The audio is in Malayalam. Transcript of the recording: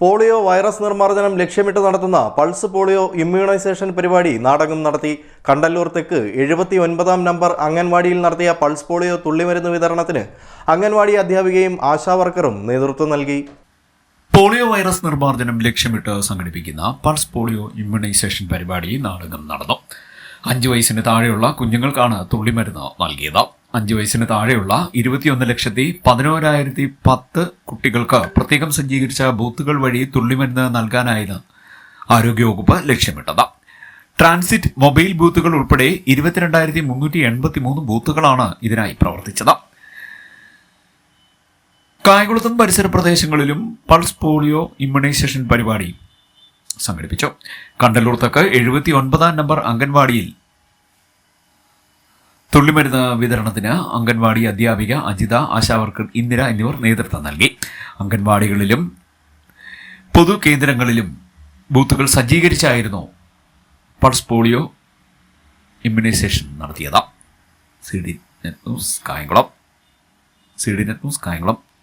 പോളിയോ വൈറസ് നിർമ്മാർജനം ലക്ഷ്യമിട്ട് നടത്തുന്ന പൾസ് പോളിയോ ഇമ്മ്യൂണൈസേഷൻ പരിപാടി നാടകം നടത്തി കണ്ടല്ലൂർ തെക്ക് എഴുപത്തി ഒൻപതാം നമ്പർ അംഗൻവാടിയിൽ നടത്തിയ പൾസ് പോളിയോ തുള്ളിമരുന്ന് വിതരണത്തിന് അംഗൻവാടി അധ്യാപികയും ആശാവർക്കറും നേതൃത്വം നൽകി. പോളിയോ വൈറസ് നിർമ്മാർജനം ലക്ഷ്യമിട്ട് സംഘടിപ്പിക്കുന്ന പൾസ് പോളിയോ ഇമ്മ്യൂണൈസേഷൻ പരിപാടി നാടകം നടന്നു. അഞ്ചു വയസ്സിന് താഴെയുള്ള കുഞ്ഞുങ്ങൾക്കാണ് തുള്ളിമരുന്ന് നൽകിയത്. അഞ്ചു വയസ്സിന് താഴെയുള്ള ഇരുപത്തിയൊന്ന് ലക്ഷത്തി പതിനോരായിരത്തി പത്ത് കുട്ടികൾക്ക് പ്രത്യേകം സജ്ജീകരിച്ച ബൂത്തുകൾ വഴി തുള്ളിമരുന്ന് നൽകാനായിരുന്നു ആരോഗ്യവകുപ്പ് ലക്ഷ്യമിട്ടത്. ട്രാൻസിറ്റ് മൊബൈൽ ബൂത്തുകൾ ഉൾപ്പെടെ ഇരുപത്തിരണ്ടായിരത്തി മുന്നൂറ്റി എൺപത്തി മൂന്ന് ബൂത്തുകളാണ് ഇതിനായി പ്രവർത്തിച്ചത്. കായകുളത്തും പരിസര പ്രദേശങ്ങളിലും പൾസ് പോളിയോ ഇമ്മ്യൂണൈസേഷൻ പരിപാടി സംഘടിപ്പിച്ചു. കണ്ടലൂർത്തക്ക് തക്ക് എഴുപത്തി ഒൻപതാം നമ്പർ അംഗൻവാടിയിൽ തുള്ളിമരുന്ന് വിതരണത്തിന് അംഗൻവാടി അധ്യാപിക അജിത ആശാവർക്കർ ഇന്ദിര എന്നിവർ നേതൃത്വം നൽകി. അംഗൻവാടികളിലും പൊതു കേന്ദ്രങ്ങളിലും ബൂത്തുകൾ സജ്ജീകരിച്ചായിരുന്നു പൾസ് പോളിയോ ഇമ്മ്യൂണൈസേഷൻ നടത്തിയത്. C D net news Kayamkulam. C D net news Kayamkulam.